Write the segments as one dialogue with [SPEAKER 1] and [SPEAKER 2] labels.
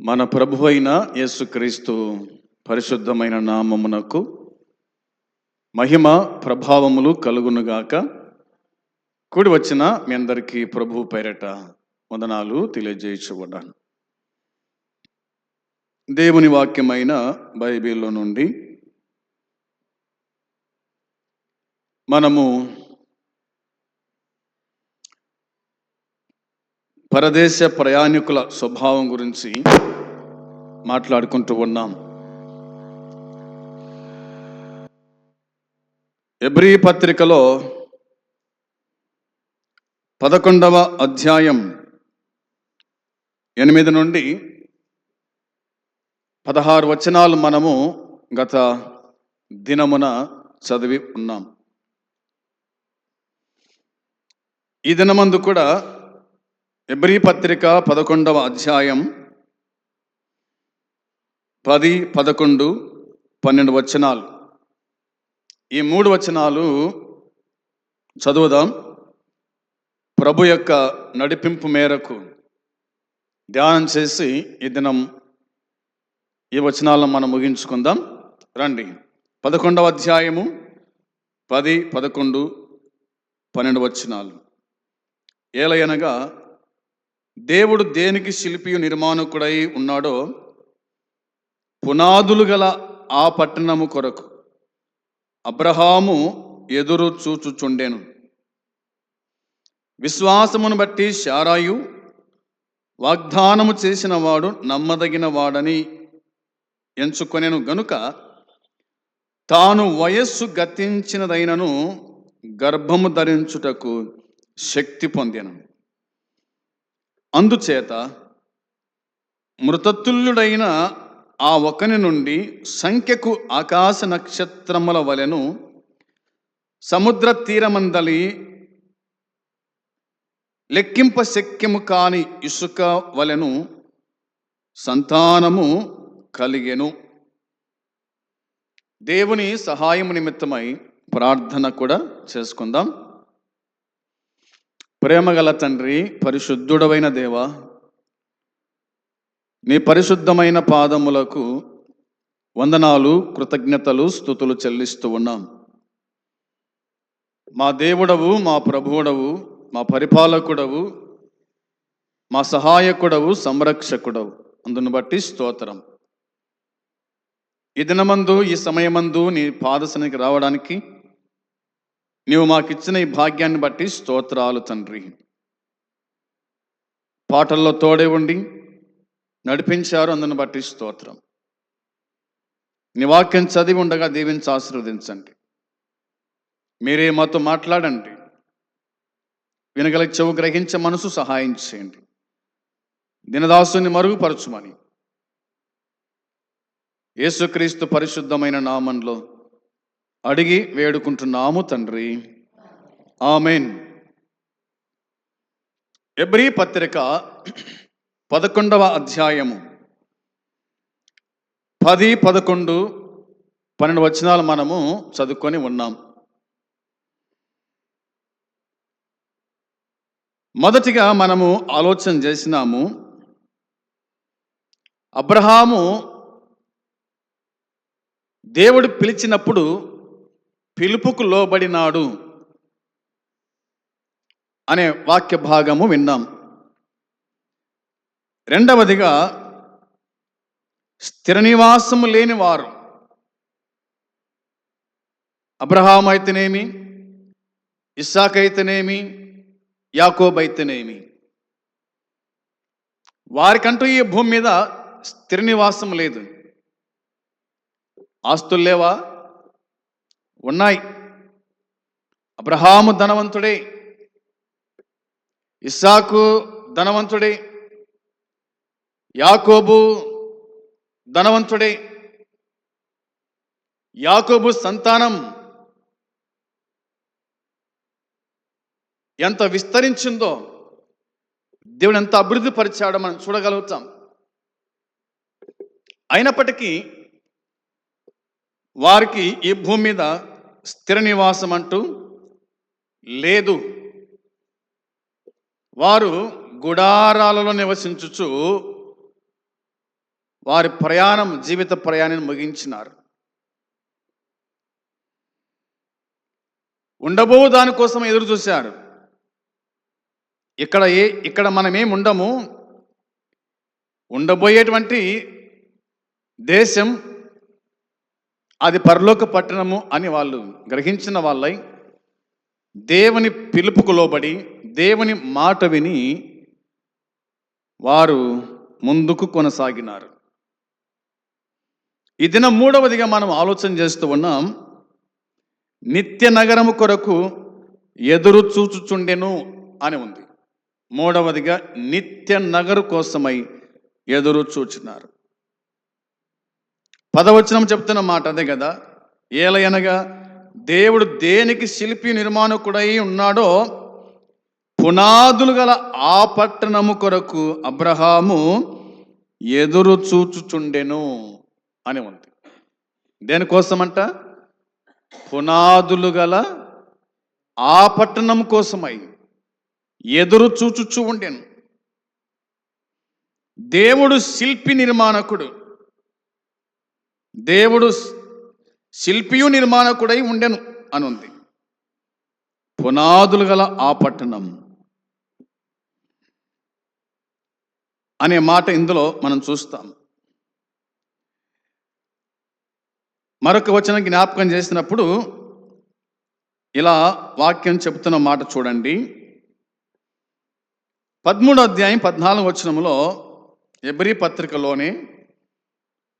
[SPEAKER 1] మన ప్రభు అయిన యేసుక్రీస్తు పరిశుద్ధమైన నామమునకు మహిమ ప్రభావములు కలుగునుగాక. కూడి వచ్చిన మీ అందరికీ ప్రభు పేరట వందనాలు తెలియజేయచున్నాను దేవుని వాక్యమైన బైబిల్లో నుండి మనము పరదేశ ప్రయాణికుల స్వభావం గురించి మాట్లాడుకుంటూ ఉన్నాం. ఎబ్రి పత్రికలో పదకొండవ అధ్యాయం ఎనిమిది నుండి పదహారు వచనాలు మనము గత దినమున చదివి ఉన్నాం. ఈ దినమందు కూడా ఎబ్రి పత్రిక పదకొండవ అధ్యాయం పది పదకొండు పన్నెండు వచనాలు. ఈ మూడు వచనాలు చదువుదాం. ప్రభు యొక్క నడిపింపు మేరకు ధ్యానం చేసి ఈ దినం ఈ వచనాలను మనం ముగించుకుందాం. రండి. పదకొండవ అధ్యాయము పది పదకొండు పన్నెండు వచనాలు. ఏలయనగా దేవుడు దేనికి శిల్పియు నిర్మాణకుడై ఉన్నాడో పునాదులు గల ఆ పట్టణము కొరకు అబ్రహాము ఎదురు చూచుచుండెను. విశ్వాసమును బట్టి శారాయు వాగ్దానము చేసిన వాడు నమ్మదగిన వాడని ఎంచుకొనెను గనుక తాను వయస్సు గతించినదైనను గర్భము ధరించుటకు శక్తి పొందెను. అందుచేత మృతతుల్యుడైన ఆ ఒకని నుండి సంఖ్యకు ఆకాశ నక్షత్రముల వలెను సముద్ర తీరమందలి లెక్కింప శక్యము కాని ఇసుక వలెను సంతానము కలిగెను. దేవుని సహాయము నిమిత్తమై ప్రార్థన కూడా చేసుకుందాం. ప్రేమగల తండ్రి పరిశుద్ధుడవైన దేవ నీ పరిశుద్ధమైన పాదములకు వందనాలు కృతజ్ఞతలు స్థుతులు చెల్లిస్తూ ఉన్నాం. మా దేవుడవు మా ప్రభువుడవు మా పరిపాలకుడవు మా సహాయకుడవు సంరక్షకుడవు. అందును బట్టి స్తోత్రం. ఈ దినమందు ఈ సమయమందు నీ పాదశనికి రావడానికి నీవు మాకిచ్చిన ఈ భాగ్యాన్ని బట్టి స్తోత్రాలు తండ్రి. పాటల్లో తోడే ఉండి నడిపించారు అందును బట్టి స్తోత్రం. నీ వాక్యం చదివి ఉండగా దీవించి ఆశీర్వదించండి. మీరే మాతో మాట్లాడండి. వినగల చెవు గ్రహించే మనసు సహాయం చేయండి. దినదాసుని మరుగుపరచుమని. యేసుక్రీస్తు పరిశుద్ధమైన నామంలో అడిగి వేడుకుంటున్నాము తండ్రి. ఆమెన్. ఎబ్రి పత్రిక పదకొండవ అధ్యాయము. పది పదకొండు పన్నెండు వచనాలు మనము చదువుకొని ఉన్నాం. మొదటిగా మనము ఆలోచన చేసినాము అబ్రహాము దేవుడు పిలిచినప్పుడు పిలుపుకు లోబడినాడు అనే వాక్య భాగము విన్నాం. రెండవదిగా స్థిర నివాసము లేని వారు. అబ్రహాం అయితేనేమి ఇస్సాక్ అయితేనేమి యాకోబ్ అయితేనేమి వారికంటూ ఈ భూమి మీద స్థిర నివాసం లేదు. ఆస్తులు లేవా? ఉన్నాయి. అబ్రహాము ధనవంతుడే. ఇస్సాకు ధనవంతుడే. యాకోబు ధనవంతుడే. యాకోబు సంతానం ఎంత విస్తరించిందో దేవుడు ఎంత అభివృద్ధి పరిచాడో మనం చూడగలుగుతాం. అయినప్పటికీ వారికి ఈ భూమి మీద స్థిర నివాసం అంటూ లేదు. వారు గుడారాలలో నివసించుచు వారి ప్రయాణం జీవిత ప్రయాణాన్ని ముగించినారు. ఉండబో దానికోసం ఎదురు చూశారు. ఇక్కడ ఏ ఇక్కడ మనమేం ఉండము? ఉండబోయేటువంటి దేశం అది పరలోక పట్టణము అని వాళ్ళు గ్రహించిన వాళ్ళై దేవుని పిలుపుకు లోబడి దేవుని మాట విని వారు ముందుకు కొనసాగినారు. ఈ దినం మూడవదిగా మనం ఆలోచన చేస్తూ ఉన్నాం నిత్య నగరము కొరకు ఎదురు చూచుచుండెను అని ఉంది. మూడవదిగా నిత్య నగరు కోసమై ఎదురు చూచున్నారు పదవచనం చెప్తున్న మాట అదే కదా ఏలయనగా దేవుడు దేనికి శిల్పి నిర్మాణకుడై ఉన్నాడో పునాదులు గల ఆ పట్టణము కొరకు అబ్రహాము ఎదురు చూచుచుండెను. అని ఉంది. దేనికోసమంట? పునాదులు గల ఆ పట్టణం కోసమై ఎదురు చూచుచూ ఉండెను. దేవుడు శిల్పి నిర్మాణకుడు. దేవుడు శిల్పియు నిర్మాణకుడై ఉండెను అని ఉంది పునాదులు గల ఆ పట్టణం అనే మాట ఇందులో మనం చూస్తాం. మరొక వచనం జ్ఞాపకం చేసినప్పుడు ఇలా వాక్యం చెబుతున్న మాట చూడండి. పదమూడో అధ్యాయం పద్నాలుగు వచనములో ఎబ్రి పత్రికలోనే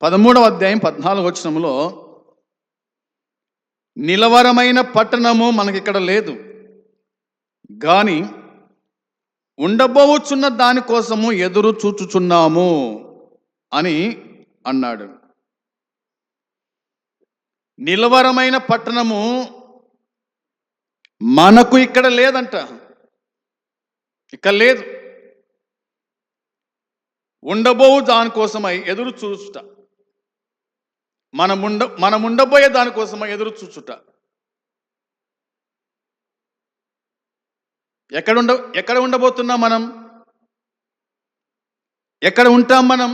[SPEAKER 1] పదమూడవ అధ్యాయం పద్నాలుగు వచనములో నిలవరమైన పట్టణము మనకిక్కడ లేదు. కానీ ఉండబోచున్న దానికోసము ఎదురు చూచుచున్నాము అని అన్నాడు. నిలవరమైన పట్టణము మనకు ఇక్కడ లేదంట. ఇక్కడ లేదు. ఉండబోవు దానికోసమై ఎదురు చూచుట. మనముండ మనం ఉండబోయే దానికోసమై ఎదురు చూచుట. ఎక్కడ ఉండ ఎక్కడ ఉండబోతున్నాం మనం? ఎక్కడ ఉంటాం మనం?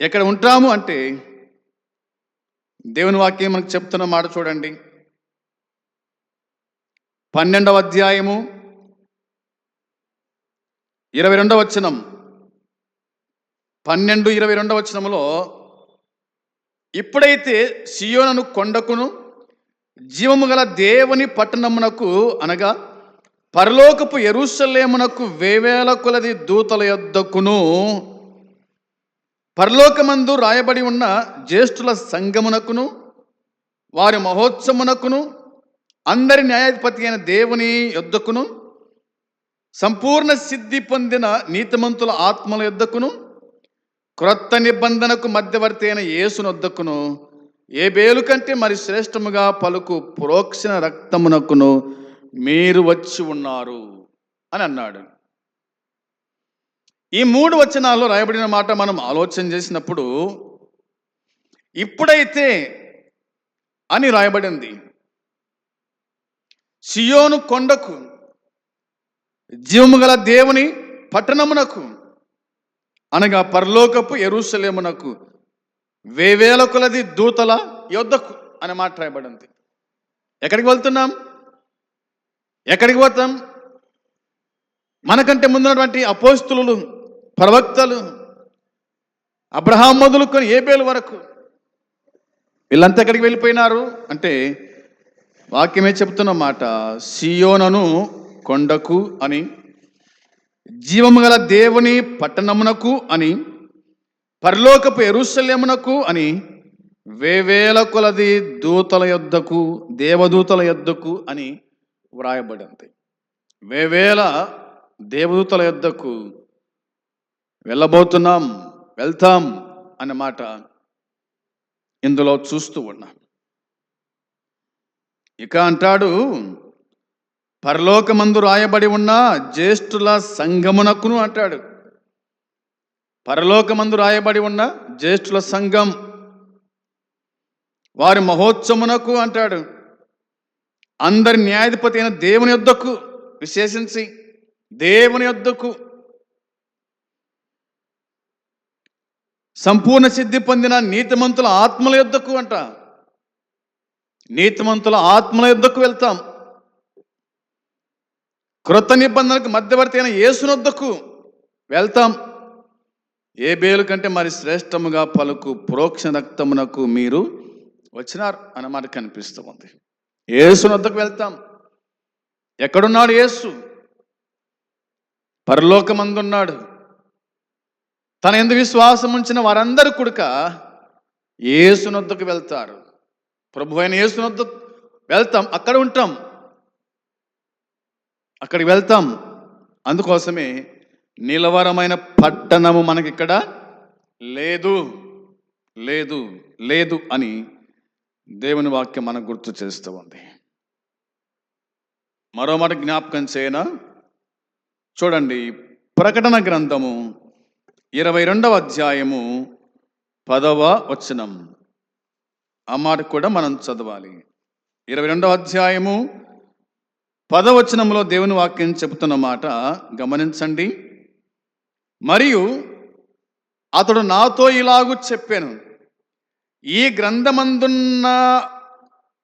[SPEAKER 1] ఎక్కడ ఉంటాము అంటే దేవుని వాక్యం మనకు చెప్తున్న మాట చూడండి. పన్నెండవ అధ్యాయము ఇరవై రెండవ వచనం. పన్నెండు ఇరవై రెండవ వచనంలో ఇప్పుడైతే సియోనను కొండకును జీవము గల దేవుని పట్టణమునకు అనగా పరలోకపు ఎరుసలేమునకు వేవేల కొలది దూతల యొద్దకును పరలోకమందు రాయబడి ఉన్న జ్యేష్ఠుల సంగమునకును వారి మహోత్సవమునకును అందరి న్యాయాధిపతి అయిన దేవుని యొద్దకును సంపూర్ణ సిద్ధి పొందిన నీతిమంతుల ఆత్మల యొద్దకును క్రొత్త నిబంధనకు మధ్యవర్తి అయిన యేసునొద్దకును ఏ బేలు కంటే మరి శ్రేష్టముగా పలుకు ప్రోక్షణ రక్తమునకును మీరు వచ్చి ఉన్నారు అని అన్నాడు. ఈ మూడు వచనాల్లో రాయబడిన మాట మనం ఆలోచన చేసినప్పుడు ఇప్పుడైతే అని రాయబడింది. సియోను కొండకు జీవము గల దేవుని పట్టణమునకు అనగా పరలోకపు ఎరుసలేమునకు వేవేల కొలది దూతల యొద్దకు అనే మాట రాయబడింది. ఎక్కడికి వెళ్తున్నాం? ఎక్కడికి పోతాం? మనకంటే ముందున్నటువంటి అపోస్తులు ప్రవక్తలు అబ్రహాం మొదలుకొని ఏబేలు వరకు వీళ్ళంతా ఎక్కడికి వెళ్ళిపోయినారు? అంటే వాక్యమే చెప్తున్న మాట సియోనను కొండకు అని జీవము గల దేవుని పట్టణమునకు అని పరలోకపు ఎరుసలేమునకు అని వేవేల కొలది దూతల యొద్దకు దేవదూతల యొద్దకు అని వ్రాయబడింది. వేవేల దేవదూతల యొద్దకు వెళ్ళబోతున్నాం వెళ్తాం అన్నమాట ఇందులో చూస్తూ ఉన్నాం. ఇక అంటాడు పరలోకమందు రాయబడి ఉన్న జ్యేష్ఠుల సంఘమునకును అంటాడు. పరలోకమందు రాయబడి ఉన్న జ్యేష్ఠుల సంఘం వారి మహోత్సవమునకు అంటాడు. అందరి న్యాయాధిపతి అయిన దేవుని యొద్దకు విశేషించి దేవుని యొద్దకు సంపూర్ణ సిద్ధి పొందిన నీతిమంతుల ఆత్మల యుద్ధకు అంట. నీతిమంతుల ఆత్మల యుద్ధకు వెళ్తాం. క్రొత్త నిబంధనకు మధ్యవర్తి అయిన యేసునొద్దకు వెళ్తాం. ఏ బేలు కంటే మరి శ్రేష్టముగా పలుకు ప్రోక్ష రక్తమునకు మీరు వచ్చినారు అన్నమాట కనిపిస్తూ ఉంది. యేసునొద్దకు వెళ్తాం. ఎక్కడున్నాడు యేసు? పరలోకమందున్నాడు. తన ఎందు విశ్వాసం ఉంచిన వారందరూ కుడక ఏసునొద్దకు వెళ్తారు. ప్రభు అయిన ఏసునొద్దకు వెళ్తాం అక్కడ ఉంటాం. అక్కడికి వెళ్తాం. అందుకోసమే నిలవరమైన పట్టణము మనకిక్కడ లేదు. లేదు లేదు అని దేవుని వాక్యం మనకు గుర్తు చేస్తూ ఉంది. మరో మాట జ్ఞాపకం చేయనా? చూడండి ప్రకటన గ్రంథము ఇరవై రెండవ అధ్యాయము పదవ వచనం. ఆ మాట కూడా మనం చదవాలి. ఇరవై రెండవ అధ్యాయము పదవచనంలో దేవుని వాక్యం చెబుతున్న మాట గమనించండి. మరియు అతడు నాతో ఇలాగూ చెప్పాను. ఈ గ్రంథమందున్న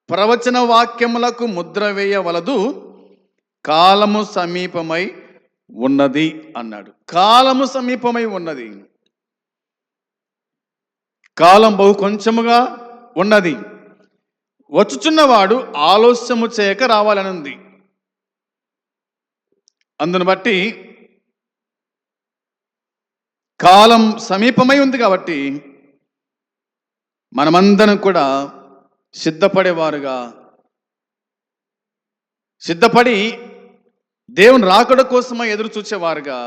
[SPEAKER 1] ప్రవచన వాక్యములకు ముద్ర వేయవలదు. కాలము సమీపమై ఉన్నది అన్నాడు. కాలము సమీపమై ఉన్నది. కాలం బహు కొంచెముగా ఉన్నది. వచ్చుచున్నవాడు ఆలస్యము చేయక రావాలని ఉంది అందును బట్టి కాలం సమీపమై ఉంది కాబట్టి మనమందరం కూడా సిద్ధపడేవారుగా సిద్ధపడి దేవుని రాకడ కోసమై ఎదురు చూచేవారుగా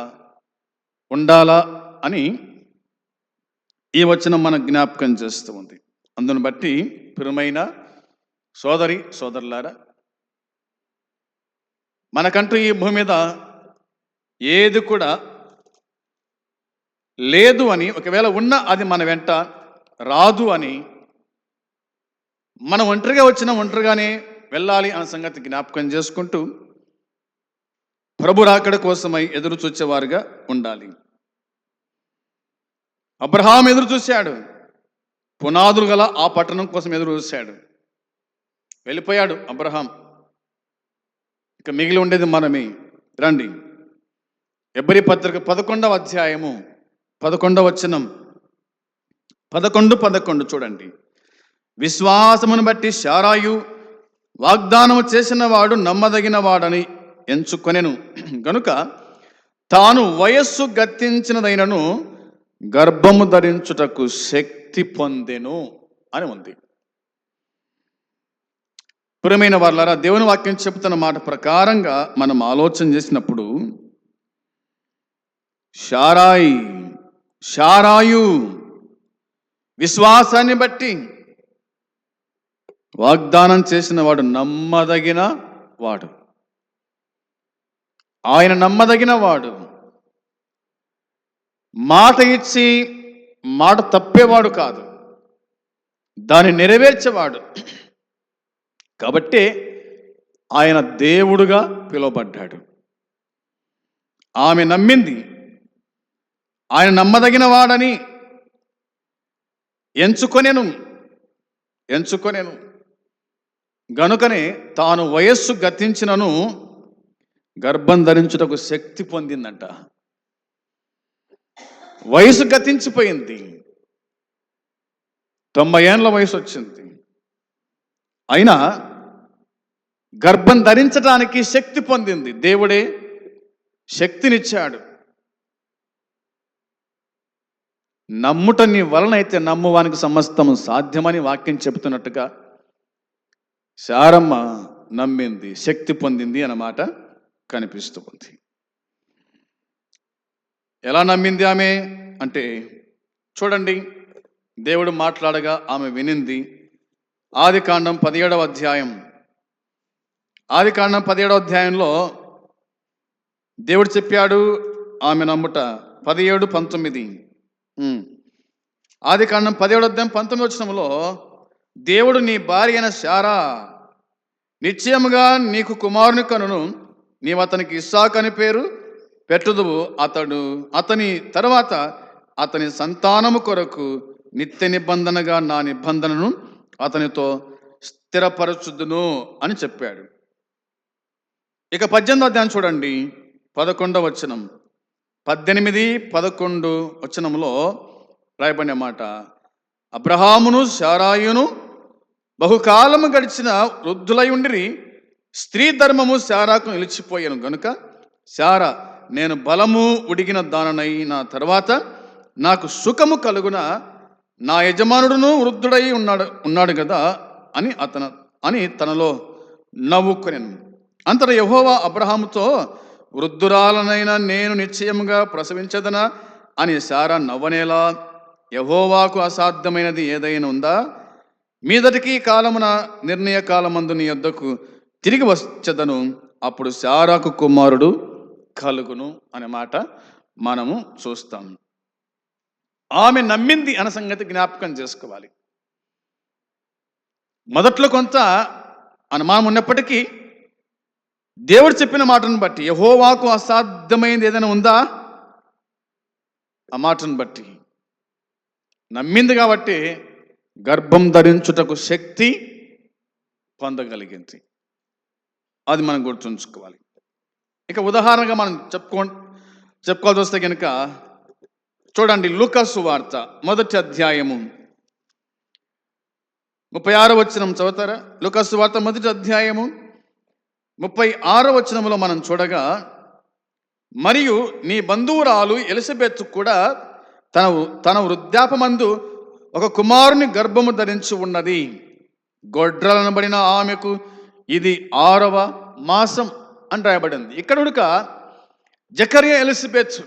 [SPEAKER 1] ఉండాలా అని ఈ వచనం మన జ్ఞాపకం చేస్తూ ఉంది. అందును బట్టి ప్రియమైన సోదరి సోదరులారా మనకంటూ ఈ భూమి మీద ఏది కూడా లేదు అని ఒకవేళ ఉన్నా అది మన వెంట రాదు అని మనం ఒంటరిగా వచ్చిన ఒంటరిగానే వెళ్ళాలి అన్న సంగతి జ్ఞాపకం చేసుకుంటూ ప్రభు రాకడ కోసమై ఎదురు చూచేవారుగా ఉండాలి. అబ్రహాం ఎదురు చూశాడు. పునాదులు గల ఆ పట్టణం కోసం ఎదురు చూశాడు. వెళ్ళిపోయాడు అబ్రహాం ఇక మిగిలి ఉండేది మనమే. రండి. ఎబ్బరి పత్రిక పదకొండవ అధ్యాయము పదకొండవ వచనం. పదకొండు పదకొండు చూడండి. విశ్వాసమును బట్టి శారాయు వాగ్దానము చేసిన వాడు నమ్మదగిన వాడని ఎంచుకొనెను. గనుక తాను వయస్సు గతించినదైనను గర్భము ధరించుటకు శక్తి పొందెను అని ఉంది. ప్రియమైన వాళ్ళారా దేవుని వాక్యం చెబుతున్న మాట ప్రకారంగా మనం ఆలోచన చేసినప్పుడు షారాయి షారాయు విశ్వాసాన్ని బట్టి వాగ్దానం చేసిన వాడు నమ్మదగిన వాడు. ఆయన నమ్మదగిన వాడు మాట ఇచ్చి మాట తప్పేవాడు కాదు. దాన్ని నెరవేర్చేవాడు. కాబట్టి ఆయన దేవుడుగా పిలువబడ్డాడు. ఆమె నమ్మింది. ఆయన నమ్మదగిన వాడని ఎంచుకొనేను ఎంచుకొనేను. గనుకనే తాను వయస్సు గతించినను గర్భం ధరించుటకు శక్తి పొందిందంట. వయసు గతించిపోయింది. తొంభై ఏళ్ళ వయసు వచ్చింది. అయినా గర్భం ధరించడానికి శక్తి పొందింది. దేవుడే శక్తినిచ్చాడు. నమ్ముట నీ వలనైతే నమ్మువానికి సమస్తము సాధ్యమని వాక్యం చెబుతున్నట్టుగా శారమ్మ నమ్మింది శక్తి పొందింది అన్నమాట. కనిపిస్తూ ఉంది ఎలా నమ్మింది ఆమె? అంటే చూడండి దేవుడు మాట్లాడగా ఆమె వినింది. ఆది కాండం పదిహేడవ అధ్యాయం. ఆది కాండం పదిహేడవ అధ్యాయంలో దేవుడు చెప్పాడు ఆమె నమ్ముట. పదిహేడు పంతొమ్మిది. ఆది కాండం పదిహేడు అధ్యాయం పంతొమ్మిది వచ్చినంలో దేవుడు నీ భార్య అయిన శారా నిశ్చయముగా నీకు కుమారుని కనును. నీవు అతనికి ఇస్సాక్ అని పేరు పెట్టుదువు. అతడు అతని తర్వాత అతని సంతానము కొరకు నిత్య నిబంధనగా నా నిబంధనను అతనితో స్థిరపరచుదును అని చెప్పాడు. ఇక పద్దెనిమిదో అధ్యాయం చూడండి. పదకొండవ వచనం. పద్దెనిమిది పదకొండు వచనంలో రాయబడిన మాట. అబ్రహామును శారాయును బహుకాలము గడిచిన వృద్ధులై ఉండిరి. స్త్రీ ధర్మము శారాకు నిలిచిపోయాను గనుక శారా నేను బలము ఉడిగిన దాననైన తర్వాత నాకు సుఖము కలుగున నా యజమానుడును వృద్ధుడై ఉన్నాడు ఉన్నాడు కదా అని అతను అని తనలో నవ్వుకొనెను. అంతట యహోవా అబ్రహాముతో వృద్ధురాలనైనా నేను నిశ్చయముగా ప్రసవించదనా అని సారా నవ్వనేలా యహోవాకు అసాధ్యమైనది ఏదైనా ఉందా? మీదటికి కాలమున నిర్ణయ కాలమందు నీ యొద్దకు తిరిగి వచ్చదను. అప్పుడు శారాకు కుమారుడు కలుగును అనే మాట మనము చూస్తాం. ఆమె నమ్మింది అన్న సంగతి జ్ఞాపకం చేసుకోవాలి. మొదట్లో కొంత అనుమానం ఉన్నప్పటికీ దేవుడు చెప్పిన మాటను బట్టి యహోవాకు అసాధ్యమైనది ఏదైనా ఉందా? ఆ మాటను బట్టి. నమ్మింది కాబట్టి గర్భం ధరించుటకు శక్తి పొందగలిగింది. అది మనం గుర్తుంచుకోవాలి ఇక ఉదాహరణగా మనం చెప్పుకో చెప్పుకోవాల్సి వస్తే కనుక చూడండి లూకసు వార్త మొదటి అధ్యాయము. ముప్పై ఆరో వచనం చదువుతారా? లూకసు వార్త మొదటి అధ్యాయము. ముప్పై ఆరో వచనములో మనం చూడగా మరియు నీ బంధువురాలు ఎలిజబెత్ కూడా తన తన వృద్ధాపమందు ఒక కుమారుని గర్భము ధరించి ఉన్నది. గొడ్రలనబడిన ఆమెకు ఇది ఆరవ మాసం అని రాయబడింది. ఇక్కడ ఉడక జకర్య ఎలిజబెత్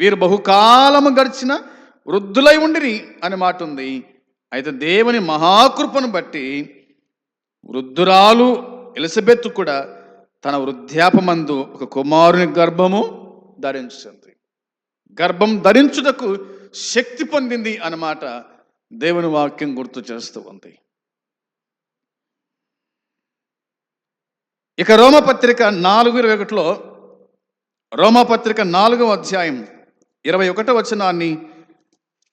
[SPEAKER 1] వీరు బహుకాలము గడిచిన వృద్ధులై ఉండిరి అనే మాట ఉంది అయితే దేవుని మహాకృపను బట్టి వృద్ధురాలు ఎలిజబెత్ కూడా తన వృద్ధాపమందు ఒక కుమారుని గర్భము ధరించింది. గర్భం ధరించుటకు శక్తి పొందింది అన్నమాట దేవుని వాక్యం గుర్తు చేస్తూ ఉంది. ఇక రోమపత్రిక నాలుగు ఇరవై ఒకటిలో రోమపత్రిక నాలుగవ అధ్యాయం ఇరవై ఒకటో వచనాన్ని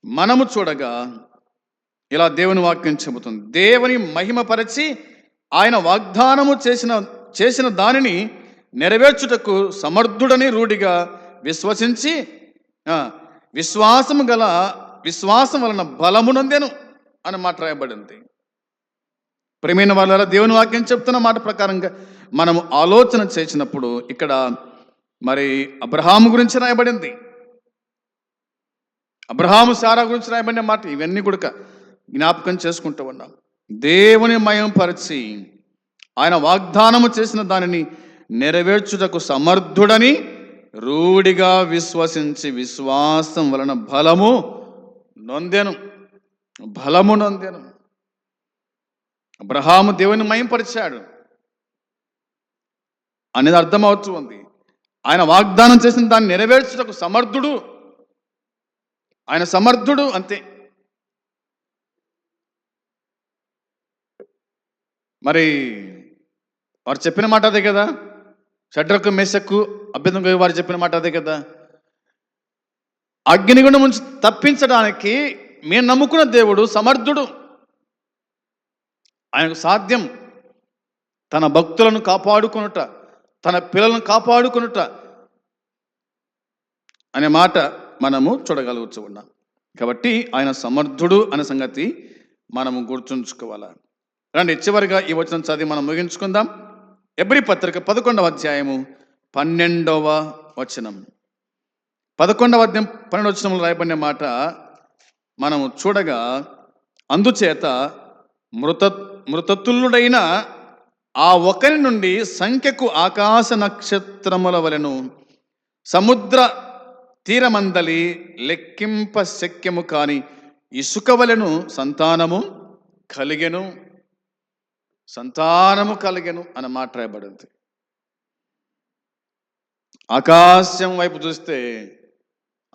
[SPEAKER 1] మనము చూడగా ఇలా దేవుని వాక్యం చెబుతుంది. దేవుని మహిమపరచి ఆయన వాగ్దానము చేసిన చేసిన దానిని నెరవేర్చుటకు సమర్థుడని రూఢిగా విశ్వసించి విశ్వాసము గల విశ్వాసం వలన బలమునందెను అని మాట రాయబడింది. ప్రేమైన వాళ్ళ దేవుని వాక్యం చెప్తున్న మాట ప్రకారంగా మనము ఆలోచన చేసినప్పుడు ఇక్కడ మరి అబ్రహాము గురించి రాయబడింది. అబ్రహాము సారా గురించి రాయబడిన మాట ఇవన్నీ కూడా జ్ఞాపకం చేసుకుంటూ ఉన్నాం. దేవుని మయం పరిచి ఆయన వాగ్దానము చేసిన దానిని నెరవేర్చుటకు సమర్థుడని రూఢిగా విశ్వసించి విశ్వాసం వలన బలము నొందెను. బలము నొందెను. అబ్రహాము దేవుని మయంపరిచాడు అనేది అర్థమవుతూ ఉంది. ఆయన వాగ్దానం చేసిన దాన్ని నెరవేర్చుటకు సమర్థుడు. ఆయన సమర్థుడు అంతే. మరి వారు చెప్పిన మాట అదే కదా? షడ్రకు మెసక్కు అభ్యర్థం వారు చెప్పిన మాట అదే కదా? అగ్నిగుండం నుంచి తప్పించడానికి మేము నమ్ముకున్న దేవుడు సమర్థుడు. ఆయనకు సాధ్యం తన భక్తులను కాపాడుకొనుట. తన పిల్లలను కాపాడుకొనుట అనే మాట మనము చూడగలుగుతూ ఉన్నాం. కాబట్టి ఆయన సమర్థుడు అనే సంగతి మనము గుర్తుంచుకోవాలి. రండి చివరిగా ఈ వచనం చదివి మనం ముగించుకుందాం. ఎబ్రి పత్రిక పదకొండవ అధ్యాయము పన్నెండవ వచనం. పదకొండవ అధ్యాయం పన్నెండవ వచనంలో రాయబడిన మాట మనము చూడగా అందుచేత మృత మృతతుల్యుడైన ఆ ఒకరి నుండి సంఖ్యకు ఆకాశ నక్షత్రముల వలెను సముద్ర తీరమందలి లెక్కింప శక్యము కాని ఇసుక వలెను సంతానము కలిగెను సంతానము కలిగెను అని మాట రాయబడింది. ఆకాశం వైపు చూస్తే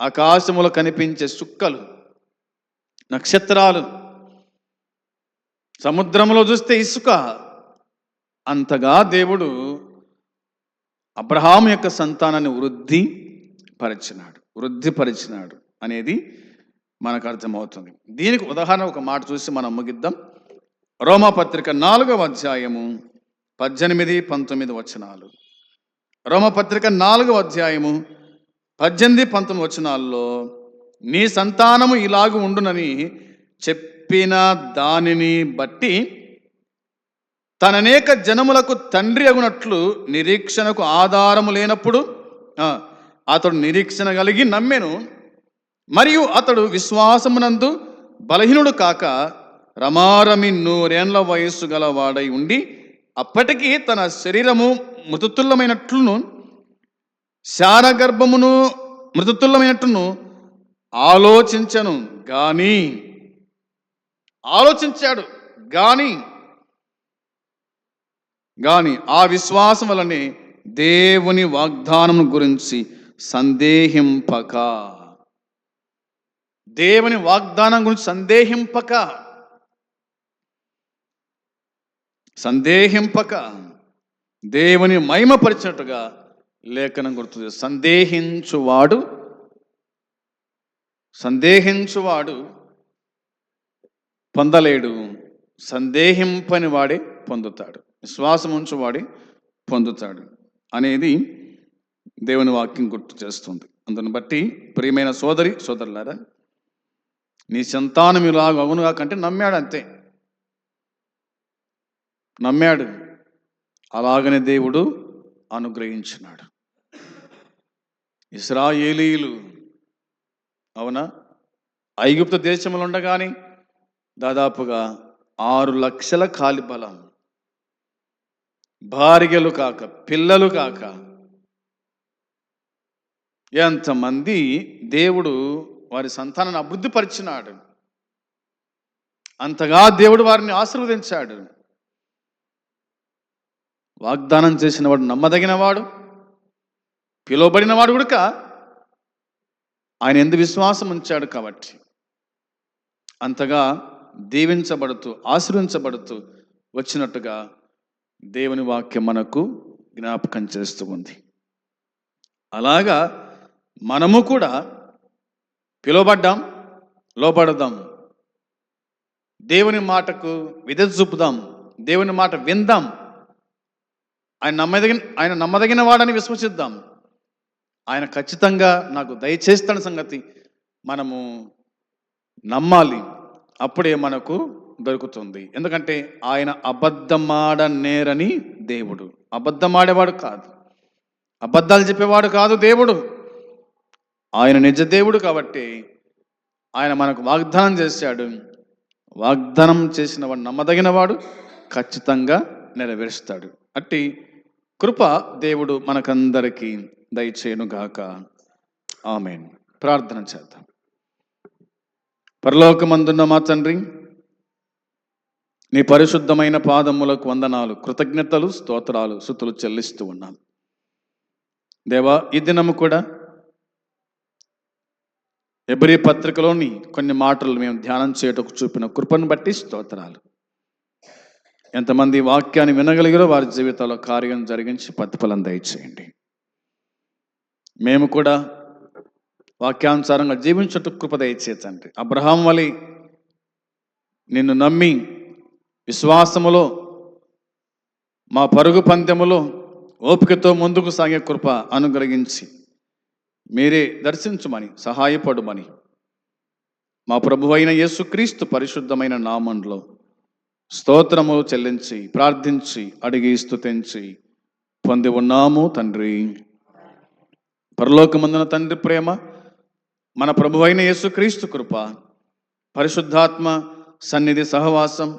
[SPEAKER 1] ఆకాశములో కనిపించే సుక్కలు నక్షత్రాలు సముద్రంలో చూస్తే ఇసుక అంతగా దేవుడు అబ్రహాం యొక్క సంతానాన్ని వృద్ధి పరిచినాడు వృద్ధిపరిచినాడు అనేది మనకు అర్థమవుతుంది. దీనికి ఉదాహరణ ఒక మాట చూసి మనం ముగిద్దాం. రోమపత్రిక నాలుగవ అధ్యాయము పద్దెనిమిది పంతొమ్మిది వచనాలు. రోమపత్రిక నాలుగవ అధ్యాయము పద్దెనిమిది పంతొమ్మిది వచనాల్లో నీ సంతానము ఇలాగ ఉండునని చెప్పిన దానిని బట్టి తననేక జనములకు తండ్రి అగునట్లు నిరీక్షణకు ఆధారము లేనప్పుడు అతడు నిరీక్షణ కలిగి నమ్మెను. మరియు అతడు విశ్వాసమునందు బలహీనుడు కాక రమారమి నూరేండ్ల వయస్సు గలవాడై ఉండి అప్పటికీ తన శరీరము మృతుతుల్లమైనట్లును శారగర్భమును మృతుతుల్లమైనట్లును ఆలోచించను గాని. ఆలోచించాడు గాని కానీ ఆ విశ్వాసం వలనే దేవుని వాగ్దానం గురించి సందేహింపక. దేవుని వాగ్దానం గురించి సందేహింపక. సందేహింపక. దేవుని మహిమపరిచినట్టుగా లేఖనం గుర్తు సందేహించువాడు సందేహించువాడు పొందలేడు. సందేహింపని వాడే పొందుతాడు. విశ్వాసం ఉంచువాడి పొందుతాడు అనేది దేవుని వాక్యం గుర్తు చేస్తుంది. అందుని బట్టి ప్రియమైన సోదరి సోదరులారా నీ సంతానం ఇలాగ అవునుగా కంటే నమ్మాడు అంతే. నమ్మాడు. అలాగనే దేవుడు అనుగ్రహించినాడు. ఇస్రాయేలీలు అవునా? ఐగుప్తు దేశంలో ఉండగానే దాదాపుగా ఆరు లక్షల కాలి బలం భార్యలు కాక పిల్లలు కాక. ఎంతమంది దేవుడు వారి సంతానాన్ని అభివృద్ధిపరిచినాడు. అంతగా దేవుడు వారిని ఆశీర్వదించాడు. వాగ్దానం చేసిన వాడు నమ్మదగినవాడు పిలువబడిన వాడు కూడా ఆయన ఎందు విశ్వాసం ఉంచాడు కాబట్టి. అంతగా దీవించబడుతూ ఆశ్రయించబడుతూ వచ్చినట్టుగా దేవుని వాక్యం మనకు జ్ఞాపకం చేస్తూ ఉంది. అలాగా మనము కూడా పిలువబడ్డాం లోపడదాం దేవుని మాటకు విధ చూపుదాం దేవుని మాట విందాం. ఆయన నమ్మదగిన ఆయన నమ్మదగిన వాడని విశ్వసిద్దాం. ఆయన ఖచ్చితంగా నాకు దయచేస్తాన సంగతి మనము నమ్మాలి. అప్పుడే మనకు దొరుకుతుంది. ఎందుకంటే ఆయన అబద్ధమాడ నేరని దేవుడు. అబద్ధమాడేవాడు కాదు. అబద్ధాలు చెప్పేవాడు కాదు దేవుడు. ఆయన నిజ దేవుడు కాబట్టి ఆయన మనకు వాగ్దానం చేశాడు. వాగ్దానం చేసిన వాడు నమ్మదగినవాడు ఖచ్చితంగా నెరవేరుస్తాడు. అట్టి కృప దేవుడు మనకందరికీ దయచేయునుగాక ఆమెన్. ప్రార్థన చేద్దాం. పరలోకమందున్న మా తండ్రి నీ పరిశుద్ధమైన పాదములకు వందనాలు కృతజ్ఞతలు స్తోత్రాలు సుతులు చెల్లిస్తూ ఉన్నాను. దేవా ఈ దినము కూడా ఎబ్రి పత్రికలోని కొన్ని మాటలు మేము ధ్యానం చేయటకు చూపిన కృపను బట్టి స్తోత్రాలు. ఎంతమంది వాక్యాన్ని వినగలిగారో వారి జీవితాల్లో కార్యం జరిగించి ప్రతిఫలం దయచేయండి. మేము కూడా వాక్యానుసారంగా జీవించటం కృప దయచేతండి అబ్రహాం వలి నిన్ను నమ్మి విశ్వాసములో మా పరుగు పందెములో ఓపికతో ముందుకు సాగే కృప అనుగ్రహించి మీరే దర్శించమని సహాయపడుమని మా ప్రభువైన యేసుక్రీస్తు పరిశుద్ధమైన నామంలో స్తోత్రము చెల్లించి ప్రార్థించి అడిగి స్థుతించి పొంది ఉన్నాము తండ్రి. పరలోకమందున తండ్రి ప్రేమ మన ప్రభువైన యేసుక్రీస్తు కృప పరిశుద్ధాత్మ సన్నిధి సహవాసం